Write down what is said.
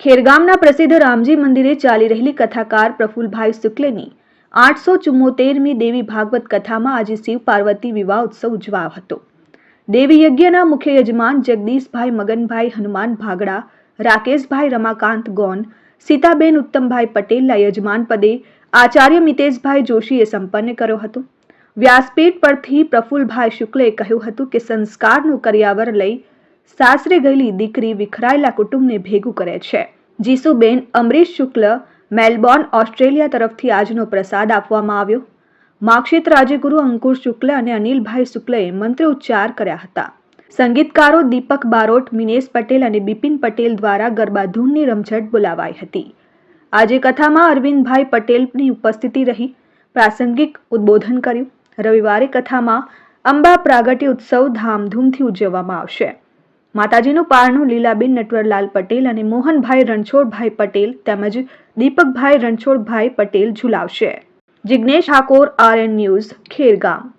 ખેરગામના પ્રસિદ્ધ રામજી મંદિરે ચાલી રહેલી કથાકાર પ્રફુલભાઈ શુક્લની આઠસો ચુમ્મોતેરમી દેવી ભાગવત કથામાં આજે શિવ પાર્વતી વિવાહ ઉત્સવ ઉજવાયો હતો. દેવી યજ્ઞના મુખ્ય યજમાન જગદીશભાઈ મગનભાઈ, હનુમાન ભાગડા, રાકેશભાઈ રમાકાંત ગોન, સીતાબેન ઉત્તમભાઈ પટેલના યજમાન પદે આચાર્ય મિતેશભાઈ જોશીએ સંપન્ન કર્યો હતો. વ્યાસપીઠ પરથી પ્રફુલભાઈ શુક્લે કહ્યું હતું કે સંસ્કારનું કર્યાવર લઈ સાસરે ગયેલી દીકરી વિખરાયેલા કુટુંબને ભેગું કરે છે. જીસુબેન અમરીશ શુક્લ મેલબોર્ન, ઓસ્ટ્રેલિયા તરફથી આજનો પ્રસાદ આપવામાં આવ્યો. માક્ષિત રાજ્યગુરુ અંકુર શુક્લ અને અનિલભાઈ શુક્લએ મંત્રોચ્ચાર કર્યા હતા. સંગીતકારો દીપક બારોટ, મિનેશ પટેલ અને બિપિન પટેલ દ્વારા ગરબા ધૂનની રમઝટ બોલાવાઈ હતી. આજે કથામાં અરવિંદભાઈ પટેલની ઉપસ્થિતિ રહી. પ્રાસંગિક ઉદ્બોધન કર્યું. રવિવારે કથામાં અંબા પ્રાગટ્ય ઉત્સવ ધામધૂમથી ઉજવવામાં આવશે. માતાજીનું પારણું લીલાબેન નટવરલાલ પટેલ અને મોહનભાઈ રણછોડભાઈ પટેલ તેમજ દીપકભાઈ રણછોડભાઈ Patel ઝુલાવશે. Jignesh Thakor R N news Khergam.